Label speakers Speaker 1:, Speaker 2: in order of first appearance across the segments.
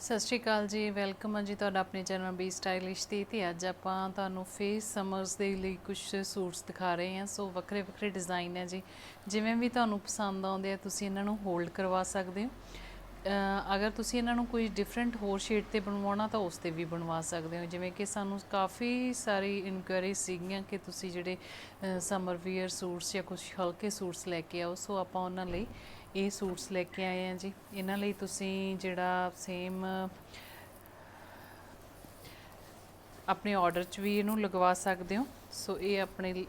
Speaker 1: ਸਤਿ ਸ਼੍ਰੀ ਅਕਾਲ ਜੀ, ਵੈਲਕਮ ਹੈ ਜੀ ਤੁਹਾਡਾ ਆਪਣੇ ਚੈਨਲ ਬੀ ਸਟਾਈਲਿਸ਼ ਤੇ। ਤੇ ਅੱਜ ਆਪਾਂ ਤੁਹਾਨੂੰ ਫੇਸ ਸਮਰਸ ਦੇ ਲਈ ਕੁਝ ਸੂਟਸ ਦਿਖਾ ਰਹੇ ਹਾਂ। ਸੋ ਵੱਖਰੇ ਵੱਖਰੇ ਡਿਜ਼ਾਈਨ ਹੈ ਜੀ। ਜਿਵੇਂ ਵੀ ਤੁਹਾਨੂੰ ਪਸੰਦ ਆਉਂਦੇ ਆ, ਤੁਸੀਂ ਇਹਨਾਂ ਨੂੰ ਹੋਲਡ ਕਰਵਾ ਸਕਦੇ ਹੋ। ਅਗਰ ਤੁਸੀਂ ਇਹਨਾਂ ਨੂੰ ਕੋਈ ਡਿਫਰੈਂਟ ਹੋਰ ਸ਼ੇਡ ਤੇ ਬਣਵਾਉਣਾ, ਤਾਂ ਉਸ ਤੇ ਵੀ ਬਣਵਾ ਸਕਦੇ ਹੋ। ਜਿਵੇਂ ਕਿ ਸਾਨੂੰ ਕਾਫੀ ਸਾਰੀ ਇਨਕੁਆਇਰੀ ਸੀਗੀਆਂ ਕਿ ਤੁਸੀਂ ਜਿਹੜੇ ਸਮਰ ਵੀਅਰ ਸੂਟਸ ਜਾਂ ਕੁਝ ਹਲਕੇ ਸੂਟਸ ਲੈ ਕੇ ਆਓ। ਸੋ ਆਪਾਂ ਉਹਨਾਂ ਲਈ ਇਹ ਸੂਟਸ ਲੈ ਕੇ ਆਏ ਆ ਜੀ। ਇਹਨਾਂ ਲਈ ਤੁਸੀਂ ਜਿਹੜਾ ਸੇਮ ਆਪਣੇ ਆਰਡਰ 'ਚ ਵੀ ਇਹਨੂੰ ਲਗਵਾ ਸਕਦੇ ਹੋ। ਸੋ ਇਹ ਆਪਣੇ ਲ-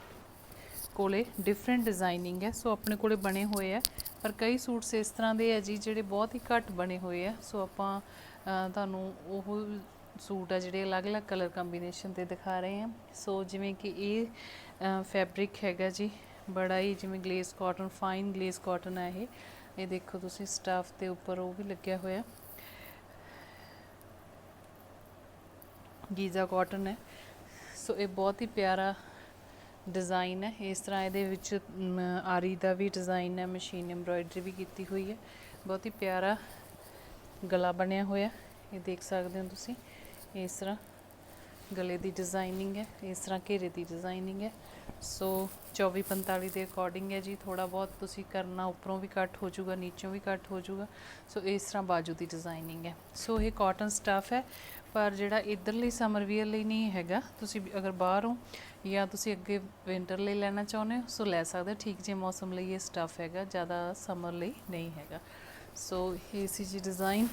Speaker 1: ਕੋਲੇ ਡਿਫਰੈਂਟ ਡਿਜ਼ਾਈਨਿੰਗ ਹੈ। ਸੋ ਆਪਣੇ ਕੋਲੇ ਬਣੇ ਹੋਏ ਆ। ਪਰ ਕਈ ਸੂਟਸ ਇਸ ਤਰ੍ਹਾਂ ਦੇ ਆ ਜੀ, ਜਿਹੜੇ ਬਹੁਤ ਹੀ ਘੱਟ ਬਣੇ ਹੋਏ ਆ। ਸੋ ਆਪਾਂ ਤੁਹਾਨੂੰ ਉਹ ਸੂਟ ਆ ਜਿਹੜੇ ਅਲੱਗ-ਅਲੱਗ ਕਲਰ ਕੰਬੀਨੇਸ਼ਨ ਤੇ ਦਿਖਾ ਰਹੇ ਹਾਂ ਸੋ ਜਿਵੇਂ ਕਿ ਇਹ ਫੈਬਰਿਕ ਹੈਗਾ ਜੀ। ਬੜਾ ਹੀ ਜਿਵੇਂ glace cotton fine glace cotton ਹੈ ਇਹ। ਇਹ ਦੇਖੋ ਤੁਸੀਂ ਸਟਾਫ ਦੇ ਉੱਪਰ ਉਹ ਵੀ ਲੱਗਿਆ ਹੋਇਆ। ਗੀਜ਼ਾ ਕਾਟਨ ਹੈ। ਸੋ ਇਹ ਬਹੁਤ ਹੀ ਪਿਆਰਾ ਡਿਜ਼ਾਈਨ ਹੈ। ਇਸ ਤਰ੍ਹਾਂ ਇਹਦੇ ਵਿੱਚ ਆਰੀ ਦਾ ਵੀ ਡਿਜ਼ਾਈਨ ਹੈ ਮਸ਼ੀਨ ਐਮਬ੍ਰਾਇਡਰੀ ਵੀ ਕੀਤੀ ਹੋਈ ਹੈ। ਬਹੁਤ ਹੀ ਪਿਆਰਾ ਗਲਾ ਬਣਿਆ ਹੋਇਆ। ਇਹ ਦੇਖ ਸਕਦੇ ਹੋ ਤੁਸੀਂ। ਇਸ ਤਰ੍ਹਾਂ ਗਲੇ ਦੀ ਡਿਜ਼ਾਈਨਿੰਗ ਹੈ। ਇਸ ਤਰ੍ਹਾਂ ਘੇਰੇ ਦੀ ਡਿਜ਼ਾਈਨਿੰਗ ਹੈ। ਸੋ 24 45 ਦੇ ਅਕੋਰਡਿੰਗ ਹੈ ਜੀ ਥੋੜਾ ਬਹੁਤ ਤੁਸੀਂ ਕਰਨਾ ਉੱਪਰੋਂ ਵੀ ਕੱਟ ਹੋ ਜਾਊਗਾ, ਨੀਚੋਂ ਵੀ ਕੱਟ ਹੋ ਜਾਊਗਾ, ਸੋ ਇਸ ਤਰ੍ਹਾਂ ਬਾਜੂ ਦੀ ਡਿਜ਼ਾਈਨਿੰਗ ਹੈ। ਸੋ ਇਹ ਕਾਟਨ ਸਟਫ ਹੈ, ਪਰ ਜਿਹੜਾ ਇਧਰਲੀ ਸਮਰ ਵੀਅਰ ਲਈ ਨਹੀਂ ਹੈਗਾ, ਤੁਸੀਂ ਅਗਰ ਬਾਹਰ ਹੋ ਜਾਂ ਤੁਸੀਂ ਅੱਗੇ ਵਿੰਟਰ ਲਈ ਲੈਣਾ ਚਾਹੁੰਦੇ ਹੋ, ਸੋ ਲੈ ਸਕਦੇ ਠੀਕ ਜੇ ਮੌਸਮ ਲਈ ਇਹ ਸਟਫ ਹੈਗਾ, ਜ਼ਿਆਦਾ ਸਮਰ ਲਈ ਨਹੀਂ ਹੈਗਾ। ਸੋ ਇਹ ਸੀ ਜੀ ਡਿਜ਼ਾਈਨ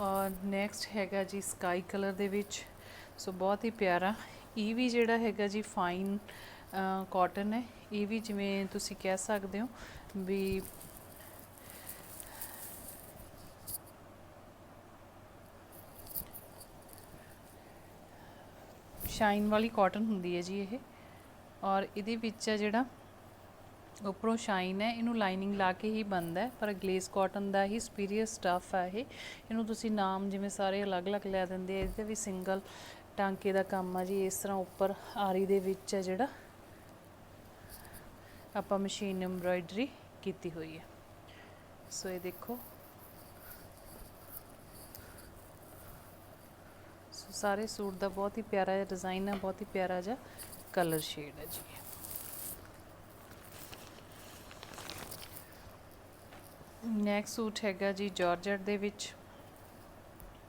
Speaker 1: ਔਰ ਨੈਕਸਟ ਹੈਗਾ ਜੀ ਸਕਾਈ ਕਲਰ ਦੇ ਵਿੱਚ, ਸੋ ਬਹੁਤ ਹੀ ਪਿਆਰਾ। ਇਹ ਵੀ ਜਿਹੜਾ ਹੈਗਾ ਜੀ ਫਾਈਨ ਕਾਟਨ ਹੈ। ਇਹ ਵੀ ਜਿਵੇਂ ਤੁਸੀਂ ਕਹਿ ਸਕਦੇ ਹੋ ਵੀ ਸ਼ਾਈਨ ਵਾਲੀ ਕਾਟਨ ਹੁੰਦੀ ਹੈ ਜੀ ਇਹ। ਔਰ ਇਹਦੇ ਵਿੱਚ ਹੈ ਜਿਹੜਾ ਉੱਪਰੋਂ ਸ਼ਾਈਨ ਹੈ, ਇਹਨੂੰ ਲਾਈਨਿੰਗ ਲਾ ਕੇ ਹੀ ਬਣਦਾ ਹੈ। ਪਰ ਗਲੇਸ ਕਾਟਨ ਦਾ ਹੀ ਸੁਪੀਰੀਅਰ ਸਟੱਫ ਹੈ ਇਹ। ਇਹਨੂੰ ਤੁਸੀਂ ਨਾਮ ਜਿਵੇਂ ਸਾਰੇ ਅਲੱਗ-ਅਲੱਗ ਲੈ ਦਿੰਦੇ ਆ। ਇਹਦੇ ਵੀ ਸਿੰਗਲ ਟਾਂਕੇ ਦਾ ਕੰਮ ਆ ਜੀ। ਇਸ ਤਰ੍ਹਾਂ ਉੱਪਰ ਆਰੀ ਦੇ ਵਿੱਚ ਹੈ ਜਿਹੜਾ ਆਪਾਂ ਮਸ਼ੀਨ ਐਮਬ੍ਰਾਇਡਰੀ ਕੀਤੀ ਹੋਈ ਹੈ। ਸੋ ਇਹ ਦੇਖੋ। ਸੋ ਸਾਰੇ ਸੂਟ ਦਾ ਬਹੁਤ ਹੀ ਪਿਆਰਾ ਜਿਹਾ ਡਿਜ਼ਾਈਨ ਹੈ ਬਹੁਤ ਹੀ ਪਿਆਰਾ ਜਿਹਾ ਕਲਰ ਸ਼ੇਡ ਹੈ ਜੀ। ਨੈਕਸਟ ਸੂਟ ਹੈਗਾ ਜੀ ਜਾਰਜਟ ਦੇ ਵਿੱਚ।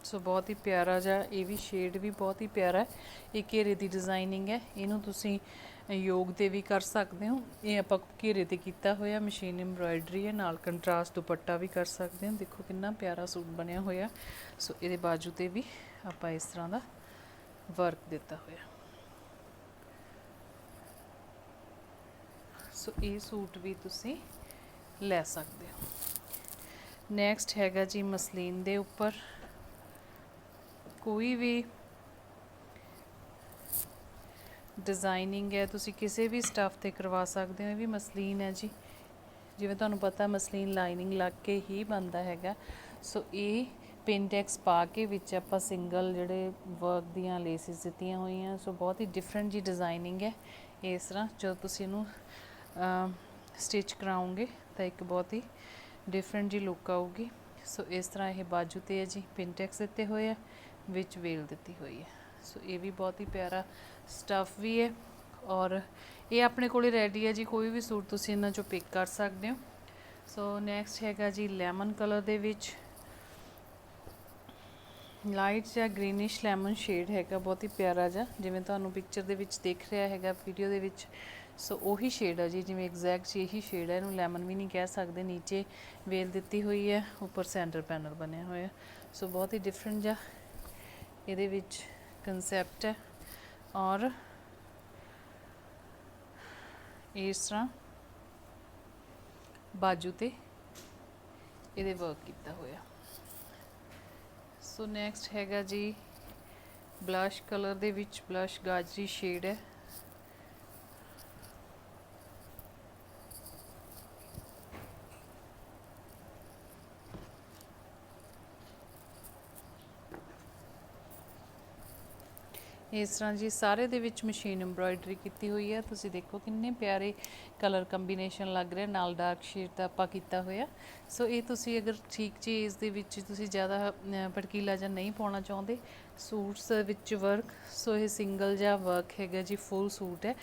Speaker 1: ਸੋ ਬਹੁਤ ਹੀ ਪਿਆਰਾ ਜਿਹਾ ਇਹ ਵੀ ਸ਼ੇਡ ਵੀ ਬਹੁਤ ਹੀ ਪਿਆਰਾ ਹੈ। ਇਹ ਘੇਰੇ ਦੀ ਡਿਜ਼ਾਈਨਿੰਗ ਹੈ। ਇਹਨੂੰ ਤੁਸੀਂ ਯੋਗ ਤੇ ਵੀ ਕਰ ਸਕਦੇ ਹੋ। ਇਹ ਆਪਾਂ ਘੇਰੇ ਤੇ ਕੀਤਾ ਹੋਇਆ ਮਸ਼ੀਨ ਐਮਬ੍ਰਾਇਡਰੀ ਹੈ। ਨਾਲ ਕੰਟਰਾਸਟ ਦੁਪੱਟਾ ਵੀ ਕਰ ਸਕਦੇ ਹੋ। ਦੇਖੋ ਕਿੰਨਾ ਪਿਆਰਾ ਸੂਟ ਬਣਿਆ ਹੋਇਆ। ਸੋ ਇਹਦੇ ਬਾਜੂ ਤੇ ਵੀ ਆਪਾਂ ਇਸ ਤਰ੍ਹਾਂ ਦਾ ਵਰਕ ਦਿੱਤਾ ਹੋਇਆ। ਸੋ ਇਹ ਸੂਟ ਵੀ ਤੁਸੀਂ ਲੈ ਸਕਦੇ ਹੋ। ਨੈਕਸਟ ਹੈਗਾ ਜੀ ਮਸਲੀਨ ਦੇ ਉੱਪਰ। ਕੋਈ ਵੀ ਡਿਜ਼ਾਈਨਿੰਗ ਹੈ, ਤੁਸੀਂ ਕਿਸੇ ਵੀ ਸਟੱਫ ਤੇ ਕਰਵਾ ਸਕਦੇ ਹੋ, ਇਹ ਵੀ ਮਸਲੀਨ ਹੈ ਜੀ। ਜਿਵੇਂ ਤੁਹਾਨੂੰ ਪਤਾ, ਮਸਲੀਨ ਲਾਈਨਿੰਗ ਲੱਗ ਕੇ ਹੀ ਬਣਦਾ ਹੈਗਾ। ਸੋ ਇਹ ਪਿੰਟੈਕਸ ਪਾ ਕੇ ਵਿੱਚ ਆਪਾਂ ਸਿੰਗਲ ਜਿਹੜੇ ਵਰਕ ਦੀਆਂ ਲੇਸਿਸ ਦਿੱਤੀਆਂ ਹੋਈਆਂ। ਸੋ ਬਹੁਤ ਹੀ ਡਿਫਰੈਂਟ ਜੀ ਡਿਜ਼ਾਈਨਿੰਗ ਹੈ ਇਸ ਤਰ੍ਹਾਂ। ਜਦੋਂ ਤੁਸੀਂ ਇਹਨੂੰ ਸਟਿਚ ਕਰਾਉਂਗੇ ਤਾਂ ਇੱਕ ਬਹੁਤ ਹੀ ਡਿਫਰੈਂਟ ਜੀ ਲੁੱਕ ਆਊਗੀ। ਸੋ ਇਸ ਤਰ੍ਹਾਂ ਇਹ ਬਾਜੂ ਤੇ ਹੈ ਜੀ ਪਿੰਟੈਕਸ ਦਿੱਤੇ ਹੋਏ ਆ। ਵਿੱਚ ਵੇਲ ਦਿੱਤੀ ਹੋਈ ਹੈ। ਸੋ ਇਹ ਵੀ ਬਹੁਤ ਹੀ ਪਿਆਰਾ ਸਟਫ ਵੀ ਹੈ ਔਰ ਇਹ ਆਪਣੇ ਕੋਲੇ ਰੈਡੀ ਹੈ ਜੀ, ਕੋਈ ਵੀ ਸੂਟ ਤੁਸੀਂ ਇਹਨਾਂ ਚੋਂ ਪਿਕ ਕਰ ਸਕਦੇ ਹੋ। ਸੋ ਨੈਕਸਟ ਹੈਗਾ ਜੀ ਲੈਮਨ ਕਲਰ ਦੇ ਵਿੱਚ। ਲਾਈਟ ਜਾਂ ਗ੍ਰੀਨਿਸ਼ ਲੈਮਨ ਸ਼ੇਡ ਹੈਗਾ, ਬਹੁਤ ਹੀ ਪਿਆਰਾ ਜਿਹਾ, ਜਿਵੇਂ ਤੁਹਾਨੂੰ ਪਿਕਚਰ ਦੇ ਵਿੱਚ ਦਿਖ ਰਿਹਾ ਹੈਗਾ ਵੀਡੀਓ ਦੇ ਵਿੱਚ। ਸੋ ਉਹੀ ਸ਼ੇਡ ਹੈ ਜੀ, ਜਿਵੇਂ ਐਗਜ਼ੈਕਟ ਇਹੀ ਸ਼ੇਡ ਹੈ ਇਹਨੂੰ ਲੈਮਨ ਵੀ ਨਹੀਂ ਕਹਿ ਸਕਦੇ, ਨੀਚੇ ਵੇਲ ਦਿੱਤੀ ਹੋਈ ਹੈ, ਉੱਪਰ ਸੈਂਟਰ ਪੈਨਲ ਬਣਿਆ ਹੋਇਆ। ਸੋ ਬਹੁਤ ਹੀ ਡਿਫਰੈਂਟ ਜਿਹਾ ਇਹਦੇ ਵਿੱਚ ਕਨਸੈਪਟ ਹੈ ਔਰ ਇਸ ਤਰ੍ਹਾਂ ਬਾਜੂ ਤੇ ਇਹਦੇ ਵਰਕ ਕੀਤਾ ਹੋਇਆ। ਸੋ ਨੈਕਸਟ ਹੈਗਾ ਜੀ ਬਲਸ਼ ਕਲਰ ਦੇ ਵਿੱਚ ਬਲਸ਼ ਗਾਜਰੀ ਸ਼ੇਡ ਹੈ। ਇਸ ਤਰ੍ਹਾਂ ਜੀ ਸਾਰੇ ਦੇ ਵਿੱਚ ਮਸ਼ੀਨ ਐਮਬ੍ਰਾਇਡਰੀ ਕੀਤੀ ਹੋਈ ਹੈ। ਤੁਸੀਂ ਦੇਖੋ ਕਿੰਨੇ ਪਿਆਰੇ ਕਲਰ ਕੰਬੀਨੇਸ਼ਨ ਲੱਗ ਰਿਹਾ ਨਾਲ ਡਾਰਕ ਸ਼ੇਡ ਦਾ ਆਪਾਂ ਕੀਤਾ ਹੋਇਆ। ਸੋ ਇਹ ਤੁਸੀਂ ਅਗਰ ਠੀਕ ਚੀਜ਼ ਦੇ ਵਿੱਚ ਤੁਸੀਂ ਜ਼ਿਆਦਾ ਅਹ, ਭੜਕੀਲਾ ਜਾਂ ਨਹੀਂ ਪਾਉਣਾ ਚਾਹੁੰਦੇ ਸੂਟਸ ਵਿੱਚ ਵਰਕ ਸੋ ਇਹ ਸਿੰਗਲ ਜਾਂ ਵਰਕ ਹੈਗਾ ਜੀ ਫੁੱਲ ਸੂਟ ਹੈ।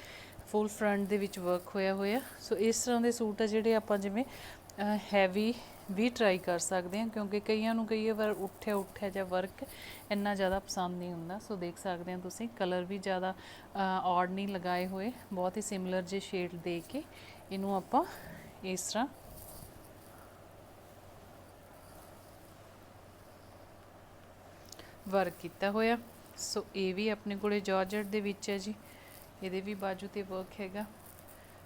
Speaker 1: ਫੁੱਲ ਫਰੰਟ ਦੇ ਵਿੱਚ ਵਰਕ ਹੋਇਆ ਹੋਇਆ। ਸੋ ਇਸ ਤਰ੍ਹਾਂ ਦੇ ਸੂਟ ਆ ਜਿਹੜੇ ਆਪਾਂ ਜਿਵੇਂ ਹੈਵੀ ਵੀ ਟਰਾਈ ਕਰ ਸਕਦੇ ਹਾਂ, ਕਿਉਂਕਿ ਕਈਆਂ ਨੂੰ ਕਈ ਵਾਰ ਉੱਠਿਆ ਉੱਠਿਆ ਜਾਂ ਵਰਕ ਇੰਨਾ ਜ਼ਿਆਦਾ ਪਸੰਦ ਨਹੀਂ ਹੁੰਦਾ। ਸੋ ਦੇਖ ਸਕਦੇ ਹਾਂ ਤੁਸੀਂ ਕਲਰ ਵੀ ਜ਼ਿਆਦਾ ਔਡ ਨਹੀਂ ਲਗਾਏ ਹੋਏ, ਬਹੁਤ ਹੀ ਸਿਮਿਲਰ ਜੇ ਸ਼ੇਡ ਦੇ ਕੇ ਇਹਨੂੰ ਆਪਾਂ ਇਸ ਤਰ੍ਹਾਂ ਵਰਕ ਕੀਤਾ ਹੋਇਆ। ਸੋ ਇਹ ਵੀ ਆਪਣੇ ਕੋਲੇ ਜਾਰਜਟ ਦੇ ਵਿੱਚ ਹੈ ਜੀ। ਇਹਦੇ ਵੀ ਬਾਜੂ ਤੇ ਵਰਕ ਹੈਗਾ।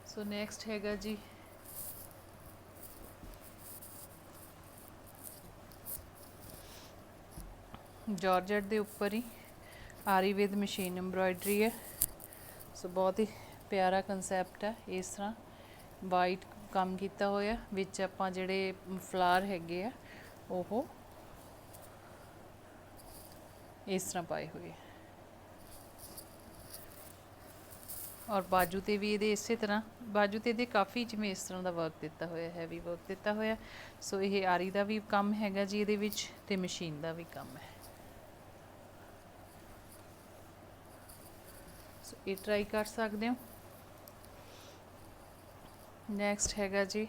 Speaker 1: ਸੋ ਨੈਕਸਟ ਹੈਗਾ ਜੀ ਜਾਰਜਟ ਦੇ ਉੱਪਰ ਹੀ ਆਰੀ ਵਿਦ ਮਸ਼ੀਨ ਐਮਬ੍ਰਾਇਡਰੀ ਹੈ। ਸੋ ਬਹੁਤ ਹੀ ਪਿਆਰਾ ਕਨਸੈਪਟ ਹੈ। ਇਸ ਤਰ੍ਹਾਂ ਵਾਈਟ ਕੰਮ ਕੀਤਾ ਹੋਇਆ, ਵਿੱਚ ਆਪਾਂ ਜਿਹੜੇ ਫਲਾਰ ਹੈਗੇ ਆ, ਉਹ ਇਸ ਤਰ੍ਹਾਂ ਪਾਏ ਹੋਏ ਔਰ ਬਾਜੂ ਤੇ ਵੀ ਇਹਦੇ ਇਸੇ ਤਰ੍ਹਾਂ, ਬਾਜੂ ਤੇ ਇਹਦੇ ਕਾਫੀ ਜਿਵੇਂ ਇਸ ਤਰ੍ਹਾਂ ਦਾ ਵਰਕ ਦਿੱਤਾ ਹੋਇਆ ਹੈਵੀ ਵਰਕ ਦਿੱਤਾ ਹੋਇਆ। ਸੋ ਇਹ ਆਰੀ ਦਾ ਵੀ ਕੰਮ ਹੈਗਾ ਜੀ ਇਹਦੇ ਵਿੱਚ ਤੇ ਮਸ਼ੀਨ ਦਾ ਵੀ ਕੰਮ ਹੈ। ਸੋ ਇਹ ਟਰਾਈ ਕਰ ਸਕਦੇ ਹੋ। ਨੈਕਸਟ ਹੈਗਾ ਜੀ।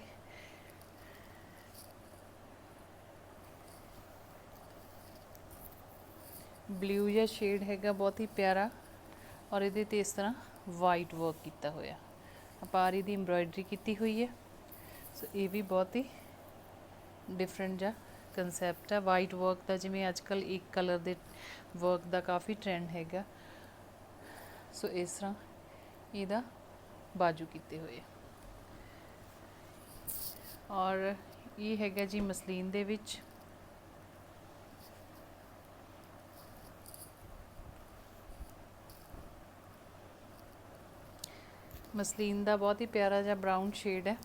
Speaker 1: ਬਲੂ ਜਿਹਾ ਸ਼ੇਡ ਹੈਗਾ, ਬਹੁਤ ਹੀ ਪਿਆਰਾ। ਔਰ ਇਹਦੇ ਤੇ ਇਸ ਤਰ੍ਹਾਂ ਵਾਈਟ ਵਰਕ ਕੀਤਾ ਹੋਇਆ। ਆਪਾਰੀ ਦੀ ਐਮਬ੍ਰਾਇਡਰੀ ਕੀਤੀ ਹੋਈ ਹੈ। ਸੋ ਇਹ ਵੀ ਬਹੁਤ ਹੀ ਡਿਫਰੈਂਟ ਜਿਹਾ ਕਨਸੈਪਟ ਹੈ ਵਾਈਟ ਵਰਕ ਦਾ ਜਿਵੇਂ ਅੱਜਕੱਲ ਇੱਕ ਕਲਰ ਦੇ ਵਰਕ ਦਾ ਕਾਫੀ ਟ੍ਰੈਂਡ ਹੈਗਾ। ਸੋ ਇਸ ਤਰ੍ਹਾਂ ਇਹਦਾ ਬਾਜੂ ਕੀਤੇ ਹੋਏ ਔਰ ਇਹ ਹੈਗਾ ਜੀ ਮਸਲੀਨ ਦੇ ਵਿੱਚ। ਮਸਲੀਨ ਦਾ ਬਹੁਤ ਹੀ ਪਿਆਰਾ ਜਿਹਾ ਬਰਾਊਨ ਸ਼ੇਡ ਹੈ।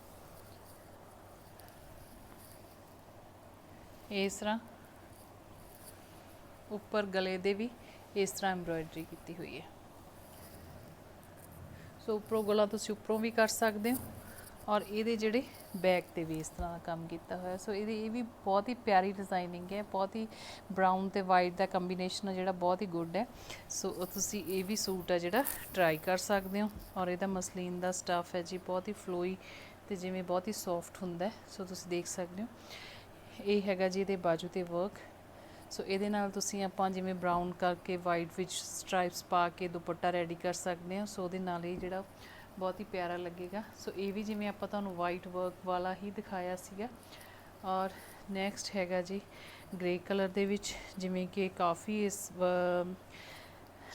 Speaker 1: ਇਸ ਤਰ੍ਹਾਂ ਉੱਪਰ ਗਲੇ ਦੇ ਵੀ ਇਸ ਤਰ੍ਹਾਂ ਐਮਬ੍ਰਾਇਡਰੀ ਕੀਤੀ ਹੋਈ ਹੈ। ਸੋ ਉੱਪਰੋਂ ਗਲਾ ਤੁਸੀਂ ਉੱਪਰੋਂ ਵੀ ਕਰ ਸਕਦੇ ਹੋ ਔਰ ਇਹਦੇ ਜਿਹੜੇ ਬੈਕ ਤੇ ਵੀ ਇਸ ਤਰ੍ਹਾਂ ਦਾ ਕੰਮ ਕੀਤਾ ਹੋਇਆ। ਸੋ ਇਹਦੀ ਇਹ ਵੀ ਬਹੁਤ ਹੀ ਪਿਆਰੀ ਡਿਜ਼ਾਈਨਿੰਗ ਹੈ, ਬਹੁਤ ਹੀ ਬਰਾਊਨ ਤੇ ਵਾਈਟ ਦਾ ਕੰਬੀਨੇਸ਼ਨ ਹੈ ਜਿਹੜਾ ਬਹੁਤ ਹੀ ਗੁੱਡ ਹੈ। ਸੋ ਤੁਸੀਂ ਇਹ ਵੀ ਸੂਟ ਆ ਜਿਹੜਾ ਟਰਾਈ ਕਰ ਸਕਦੇ ਹੋ ਔਰ ਇਹਦਾ ਮਸਲੀਨ ਦਾ ਸਟਫ ਹੈ ਜੀ, ਬਹੁਤ ਹੀ ਫਲੋਈ ਤੇ ਜਿਵੇਂ ਬਹੁਤ ਹੀ ਸੌਫਟ ਹੁੰਦਾ ਸੋ ਤੁਸੀਂ ਦੇਖ ਸਕਦੇ ਹੋ। ਇਹ ਹੈਗਾ ਜੀ ਇਹਦੇ ਬਾਜੂ ਤੇ ਵਰਕ ਸੋ ਇਹਦੇ ਨਾਲ ਤੁਸੀਂ ਆਪਾਂ ਜਿਵੇਂ ਬਰਾਊਨ ਕਰਕੇ ਵਾਈਟ ਵਿੱਚ ਸਟ੍ਰਾਈਪਸ ਪਾ ਕੇ ਦੁਪੱਟਾ ਰੈਡੀ ਕਰ ਸਕਦੇ ਹਾਂ। ਸੋ ਉਹਦੇ ਨਾਲ ਇਹ ਜਿਹੜਾ ਬਹੁਤ ਹੀ ਪਿਆਰਾ ਲੱਗੇਗਾ। ਸੋ ਇਹ ਵੀ ਜਿਵੇਂ ਆਪਾਂ ਤੁਹਾਨੂੰ ਵਾਈਟ ਵਰਕ ਵਾਲਾ ਹੀ ਦਿਖਾਇਆ ਸੀਗਾ। ਔਰ ਨੈਕਸਟ ਹੈਗਾ ਜੀ ਗ੍ਰੇ ਕਲਰ ਦੇ ਵਿੱਚ, ਜਿਵੇਂ ਕਿ ਕਾਫੀ ਇਸ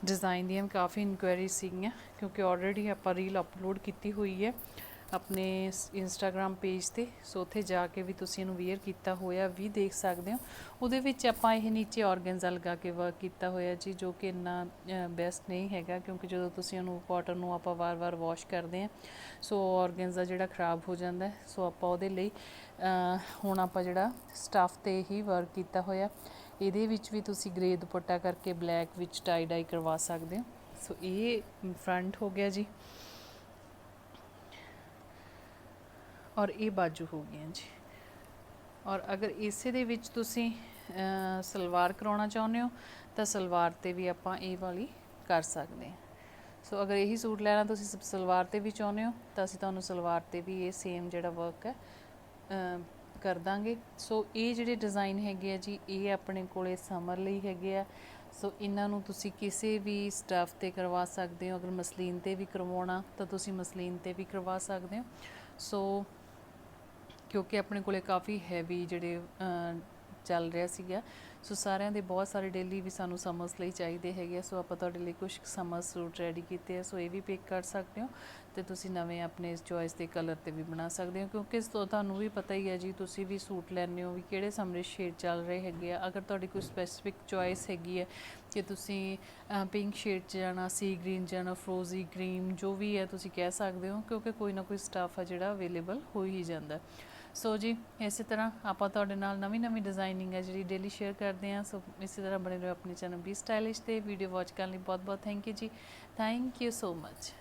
Speaker 1: ਡਿਜ਼ਾਈਨ ਦੀਆਂ ਕਾਫੀ ਇਨਕੁਆਇਰੀ ਸੀਗੀਆਂ, ਕਿਉਂਕਿ ਆਲਰੇਡੀ ਆਪਾਂ ਰੀਲ ਅਪਲੋਡ ਕੀਤੀ ਹੋਈ ਹੈ। ਆਪਣੇ ਇੰਸਟਾਗ੍ਰam ਪੇਜ ਤੇ, ਸੋ ਉੱਥੇ ਜਾ ਕੇ ਵੀ ਤੁਸੀਂ ਇਹਨੂੰ ਵੇਅਰ ਕੀਤਾ ਹੋਇਆ ਵੀ ਦੇਖ ਸਕਦੇ ਹੋ। ਉਹਦੇ ਵਿੱਚ ਆਪਾਂ ਇਹ ਨੀਚੇ ਆਰਗੈਂਜ਼ਾ ਲਗਾ ਕੇ ਵਰਕ ਕੀਤਾ ਹੋਇਆ ਜੀ, ਜੋ ਕਿ ਇੰਨਾ ਬੈਸਟ ਨਹੀਂ ਹੈਗਾ, ਕਿਉਂਕਿ ਜਦੋਂ ਤੁਸੀਂ ਉਹਨੂੰ ਕਾਟਨ ਨੂੰ ਆਪਾਂ ਵਾਰ-ਵਾਰ ਵਾਸ਼ ਕਰਦੇ ਹਾਂ, ਸੋ ਆਰਗੈਂਜ਼ਾ ਜਿਹੜਾ ਖਰਾਬ ਹੋ ਜਾਂਦਾ ਸੋ ਆਪਾਂ ਉਹਦੇ ਲਈ ਹੁਣ ਆਪਾਂ ਜਿਹੜਾ ਸਟਫ ਤੇ ਹੀ ਵਰਕ ਕੀਤਾ ਹੋਇਆ। ਇਹਦੇ ਵਿੱਚ ਵੀ ਤੁਸੀਂ ਗ੍ਰੇ ਦੁਪੱਟਾ ਕਰਕੇ ਬਲੈਕ ਵਿੱਚ ਟਾਈ ਡਾਈ ਕਰਵਾ ਸਕਦੇ ਹੋ। ਸੋ ਇਹ ਫਰੰਟ ਹੋ ਗਿਆ ਜੀ। ਔਰ ਇਹ ਬਾਜੂ ਹੋ ਗਈਆਂ ਜੀ। ਔਰ ਅਗਰ ਇਸੇ ਦੇ ਵਿੱਚ ਤੁਸੀਂ ਸਲਵਾਰ ਕਰਾਉਣਾ ਚਾਹੁੰਦੇ ਹੋ, ਤਾਂ ਸਲਵਾਰ ਤੇ ਵੀ ਆਪਾਂ ਇਹ ਵਾਲੀ ਕਰ ਸਕਦੇ ਹਾਂ। ਸੋ ਅਗਰ ਇਹੀ ਸੂਟ ਲੈਣਾ ਤੁਸੀਂ ਸਲਵਾਰ ਤੇ ਵੀ ਚਾਹੁੰਦੇ ਹੋ, ਤਾਂ ਅਸੀਂ ਤੁਹਾਨੂੰ ਸਲਵਾਰ ਤੇ ਵੀ ਇਹ ਸੇਮ ਜਿਹੜਾ ਵਰਕ ਹੈ ਕਰ ਦਾਂਗੇ। ਸੋ ਇਹ ਜਿਹੜੇ ਡਿਜ਼ਾਈਨ ਹੈਗੇ ਆ ਜੀ, ਇਹ ਆਪਣੇ ਕੋਲੇ ਸਮਰ ਲਈ ਹੈਗੇ ਆ। ਸੋ ਇਹਨਾਂ ਨੂੰ ਤੁਸੀਂ ਕਿਸੇ ਵੀ ਸਟਫ ਤੇ ਕਰਵਾ ਸਕਦੇ ਹੋ। ਅਗਰ ਮਸਲੀਨ ਤੇ ਵੀ ਕਰਵਾਉਣਾ, ਤਾਂ ਤੁਸੀਂ ਮਸਲੀਨ ਤੇ ਵੀ ਕਰਵਾ ਸਕਦੇ ਹੋ। ਸੋ ਕਿਉਂਕਿ ਆਪਣੇ ਕੋਲੇ ਕਾਫੀ ਹੈਵੀ ਜਿਹੜੇ ਚੱਲ ਰਿਹਾ ਸੀਗਾ। ਸੋ ਸਾਰਿਆਂ ਦੇ ਬਹੁਤ ਸਾਰੇ ਡੇਲੀ ਵੀ ਸਾਨੂੰ ਸਮਰਸ ਲਈ ਚਾਹੀਦੇ ਹੈਗੇ ਆ। ਸੋ ਆਪਾਂ ਤੁਹਾਡੇ ਲਈ ਕੁਝ ਸਮਰ ਸੂਟ ਰੈਡੀ ਕੀਤੇ ਆ। ਸੋ ਇਹ ਵੀ ਪਿਕ ਕਰ ਸਕਦੇ ਹੋ ਤੇ ਤੁਸੀਂ ਨਵੇਂ ਆਪਣੇ ਇਸ ਚੋਇਸ ਦੇ ਕਲਰ ਤੇ ਵੀ ਬਣਾ ਸਕਦੇ ਹੋ। ਕਿਉਂਕਿ ਤੁਹਾਨੂੰ ਵੀ ਪਤਾ ਹੀ ਹੈ ਜੀ, ਤੁਸੀਂ ਵੀ ਸੂਟ ਲੈਣੇ ਹੋ ਵੀ ਕਿਹੜੇ ਸਮਰੇ ਸ਼ੇਡ ਚੱਲ ਰਹੇ ਹੈਗੇ ਆ। ਅਗਰ ਤੁਹਾਡੀ ਕੋਈ ਸਪੈਸੀਫਿਕ ਚੋਇਸ ਹੈਗੀ ਹੈ ਕਿ ਤੁਸੀਂ ਪਿੰਕ ਸ਼ੇਡ 'ਚ ਜਾਣਾ ਸੀ ਗ੍ਰੀਨ ਜਾਣਾ ਫਰੋਜ਼ੀ ਗ੍ਰੀਨ ਜੋ ਵੀ ਹੈ ਤੁਸੀਂ ਕਹਿ ਸਕਦੇ ਹੋ, ਕਿਉਂਕਿ ਕੋਈ ਨਾ ਕੋਈ ਸਟਾਫ ਆ ਜਿਹੜਾ ਅਵੇਲੇਬਲ ਹੋ ਹੀ ਜਾਂਦਾ। ਸੋ ਜੀ, ਇਸੇ ਤਰ੍ਹਾਂ ਆਪਾਂ ਤੁਹਾਡੇ ਨਾਲ ਨਵੀਂ ਨਵੀਂ ਡਿਜ਼ਾਈਨਿੰਗ ਹੈ ਜਿਹੜੀ ਡੇਲੀ ਸ਼ੇਅਰ ਕਰਦੇ ਹਾਂ। ਸੋ ਇਸੇ ਤਰ੍ਹਾਂ ਬਣੇ ਰਹੋ ਆਪਣੇ ਚੈਨਲ ਬੀ ਸਟਾਈਲਿਸ਼ ਤੇ। ਵੀਡੀਓ ਵਾਚ ਕਰਨ ਲਈ ਬਹੁਤ ਬਹੁਤ ਥੈਂਕ ਯੂ ਜੀ। Thank you so much